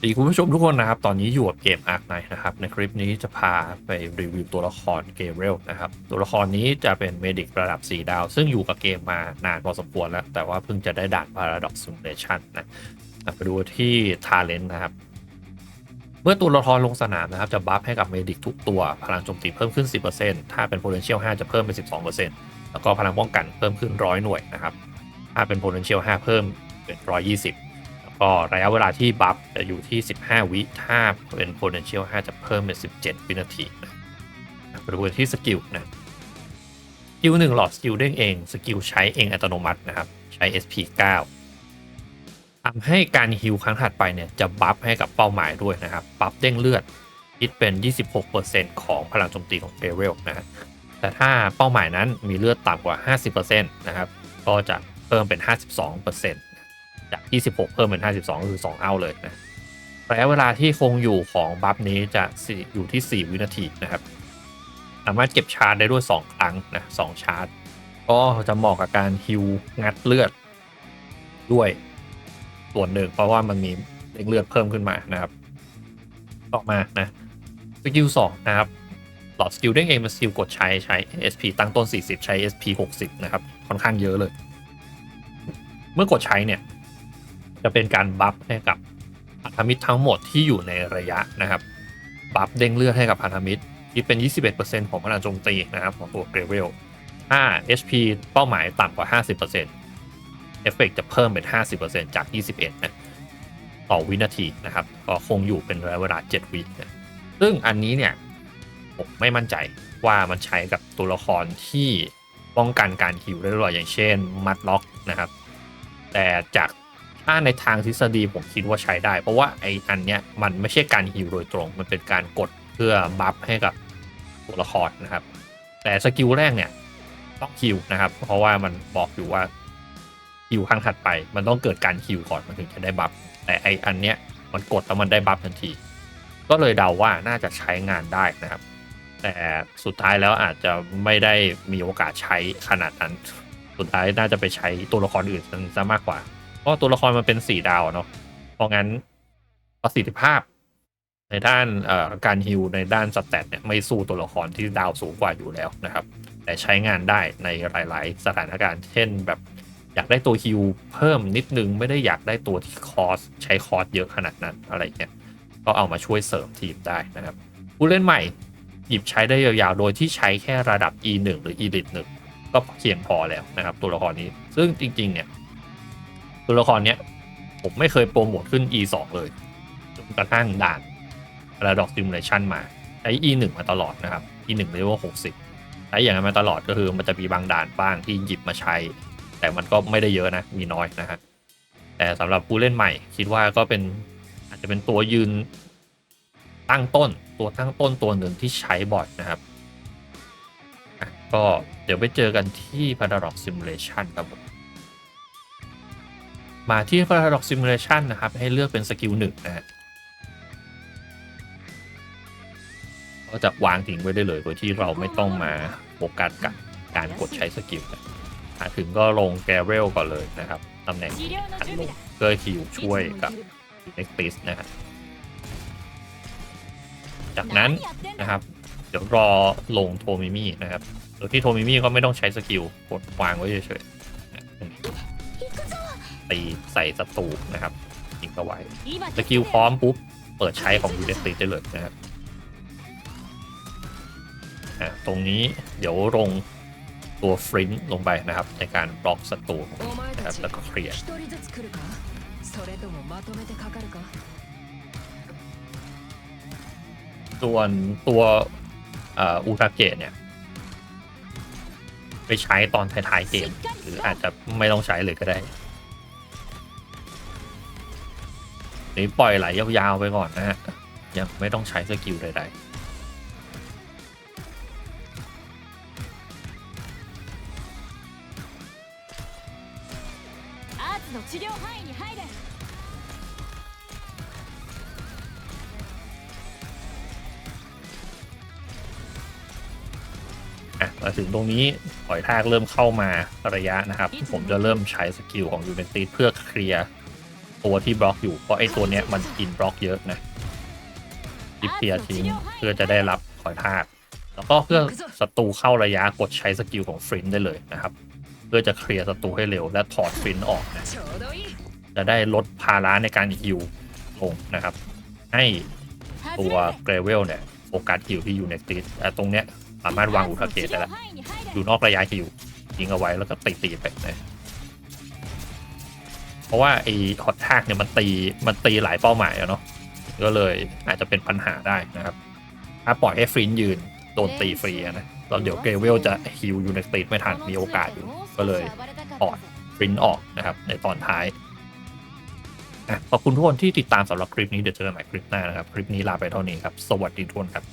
สวัสดีคุณผู้ชมทุกคนนะครับ ตอนนี้อยู่กับเกมอาร์คไนนะครับ ในคลิปนี้จะพาไปรีวิวตัวละครเกมเรลนะครับ ตัวละครนี้จะเป็นเมดิกระดับ 4 ดาว ซึ่งอยู่กับเกมมานานพอสมควรแล้ว แต่ว่าเพิ่งจะได้ด่าน Paradox Simulation นะไปดูที่ Talent นะครับ เมื่อตัวละครลงสนามนะครับ จะบัฟให้กับเมดิกทุกตัว พลังโจมตีเพิ่มขึ้น 10%ถ้าเป็น Potential 5 จะเพิ่มเป็น 12%แล้วก็พลังป้องกันเพิ่มขึ้น 100 หน่วยนะครับ ถ้าเป็น Potential 5 เพิ่มเป็น 120 ก็ระยะเวลาที่บัฟจะอยู่ที่ 15 วิถ้าเป็น potential 5 จะเพิ่มเป็น 17 วินาทีนะไปดูกันที่สกิลนะสกิลหนึ่งหลอดสกิลเด้งเองสกิลใช้เองอัตโนมัตินะครับ ใช้ SP 9ทำให้การฮิลครั้งถัดไปเนี่ยจะบัฟให้กับเป้าหมายด้วยนะครับบัฟเด้งเลือดคิดเป็น 26%ของพลังโจมตีของเ a เวลนะฮะแต่ถ้าเป้าหมายนั้นมีเลือดต่ำกว่า 50%นะครับ ก็จะเพิ่มเป็น 52% จาก 26 เพิ่มเป็น 52 ก็คือ 2เอาเลยนะระยะเวลาที่คงอยู่ของบัฟนี้จะอยู่ที่ 4 วินาทีนะครับ สามารถเก็บชาร์จได้ด้วย 2 ครั้งนะ2ชาร์จ ก็จะเหมาะกับการฮิวงัดเลือดด้วยส่วนหนึ่งเพราะว่ามันมีเลือดเพิ่มขึ้นมานะครับ ต่อมานะสกิล2นะครับหลอดสกิลเด้งเองเป็นสกิลกดใช้ใช้ SP ตั้งต้น 40 ใช้ SP 60 นะครับ ค่อนข้างเยอะเลย เมื่อกดใช้เนี่ย จะเป็นการบัฟให้กับพันธมิตรทั้งหมดที่อยู่ในระยะนะครับ บัฟเด้งเลือดให้กับพันธมิตรที่เป็น 21%ของพลังโจมตีนะครับของตัวเกรเวลถ้า HP เป้าหมายต่ำกว่า 50%เอฟเฟกจะเพิ่มเป็น 50%จาก 21 นะ ต่อวินาทีนะครับ ก็คงอยู่เป็นระยะเวลา 7 วินะซึ่งอันนี้เนี่ย ผมไม่มั่นใจว่ามันใช้กับตัวละครที่ป้องกันการฮิวได้หรออย่างเช่นมัดล็อกนะครับ แต่จาก ถ้าในทางทฤษฎีผมคิดว่าใช้ได้ เพราะว่าไออันเนี้ยมันไม่ใช่การฮิวโดยตรง มันเป็นการกดเพื่อบัฟให้กับตัวละครนะครับ แต่สกิลแรกเนี่ยต้องฮิวนะครับ เพราะว่ามันบอกอยู่ว่าฮิวครั้งถัดไป มันต้องเกิดการฮิวก่อนมันถึงจะได้บัฟแต่ไออันเนี้ยมันกดแล้วมันได้บัฟทันที ก็เลยเดาว่าน่าจะใช้งานได้นะครับ แต่สุดท้ายแล้วอาจจะไม่ได้มีโอกาสใช้ขนาดนั้น สุดท้ายน่าจะไปใช้ตัวละครอื่นซะมากกว่า เพราะตัวละครมันเป็นสี่ดาวเนาะเพราะงั้นประสิทธิภาพ ในด้านการฮิวในด้านสแตทเนี่ยไม่สู้ตัวละครที่ดาวสูงกว่าอยู่แล้วนะครับ แต่ใช้งานได้ในหลาย ๆ สถานการณ์ เช่นแบบอยากได้ตัวฮิวเพิ่มนิดนึงไม่ได้อยากได้ตัวที่คอสใช้คอสเยอะขนาดนั้นอะไรเงี้ยก็เอามาช่วยเสริมทีมได้นะครับผู้เล่นใหม่หยิบใช้ได้ยาวๆ โดยที่ใช้แค่ระดับ E1 หรือ Elite 1ก็เพียงพอแล้วนะครับ ตัวละครนี้ ซึ่งจริงๆ เนี่ย ตัวละครเนี้ย ผมไม่เคยโปรโมทขึ้น E2 เลยจนกระทั่งด่าน Paradox Simulation มาใช้ E1 มาตลอดนะครับ E1 เลเวล60ใช้อย่างนั้นมาตลอดก็คือมันจะมีบางด่านบ้างที่หยิบมาใช้ แต่มันก็ไม่ได้เยอะนะ มีน้อยนะฮะแต่สำหรับผู้เล่นใหม่คิดว่าก็เป็นอาจจะเป็นตัวยืนตั้งต้นตัวตั้งต้นตัวหนึ่งที่ใช้บ่อยนะครับก็เดี๋ยวไปเจอกันที่ Paradox Simulation ครับผม มาที่ Paradox Simulation นะครับ ให้เลือกเป็นสกิลหนึ่งนะฮะก็จะวางทิ้งไว้ได้เลยโดยที่เราไม่ต้องมาโฟกัสกับการกดใช้สกิลนะถึงก็ลงแกเรลก่อนเลยนะครับตำแหน่งหันลงเพื่อคิวช่วยกับ n e x t ิสนะครับจากนั้นนะครับ เดี๋ยวรอลงโทมิมี่นะครับโดยที่โทมิมี่ก็ไม่ต้องใช้สกิลกดวางไว้เฉยๆ ตีใส่ศัตรูนะครับยิงเข้าไว้สกิลพร้อมปุ๊บ เปิดใช้ของยูเดสติได้เลยนะครับอะตรงนี้เดี๋ยวลงตัวฟรินลงไปนะครับ ในการบล็อกศัตรูนะครับแล้วก็เคลียร์ส่วนตัวอูทาเกะเนี่ย ไปใช้ตอนท้ายๆเกม หรืออาจจะไม่ต้องใช้เลยก็ได้ นี้ปล่อยไหลยาวๆไปก่อนนะฮะ ยังไม่ต้องใช้สกิลใดๆมาถึงตรงนี้หอยทากเริ่มเข้ามาระยะนะครับ ผมจะเริ่มใช้สกิลของยูเวนตีเพื่อเคลียร์ ตัวที่บล็อกอยู่เพราะไอ้ตัวเนี้ยมันกินบล็อกเยอะนะทิฟเทียทิ้งเพื่อจะได้รับขอยทากแล้วก็เพื่อศัตรูเข้าระยะกดใช้สกิลของฟรินได้เลยนะครับ เพื่อจะเคลียร์ศัตรูให้เร็วและถอดฟรินออกนะจะได้ลดภาระในการฮิวลงนะครับ ให้ตัวเกรเวลเนี่ยโฟกัสฮิวที่อยู่ในติดแตรงเนี้ยสามารถวางอุทาเกตได้แล้วอยู่นอกระยะฮิวยิงเอาไว้แล้วก็ตีตีไปนะ เพราะว่าไอ้ฮอตทากเนี่ยมันตีมันตีหลายเป้าหมายอะเนาะก็เลยอาจจะเป็นปัญหาได้นะครับ ถ้าปล่อยให้ฟรินยืนโดนตีฟรีนะแล้วเดี๋ยวเกรเวลจะฮิวอยู่ในกริดไม่ทันมีโอกาสอยู่ก็เลยถอดฟรินออกนะครับ ในตอนท้ายอะขอบคุณทุกคนที่ติดตามสำหรับคลิปนี้เดี๋ยวเจอกันใหม่คลิปหน้านะครับ คลิปนี้ลาไปเท่านี้ครับ สวัสดีทุกคนครับ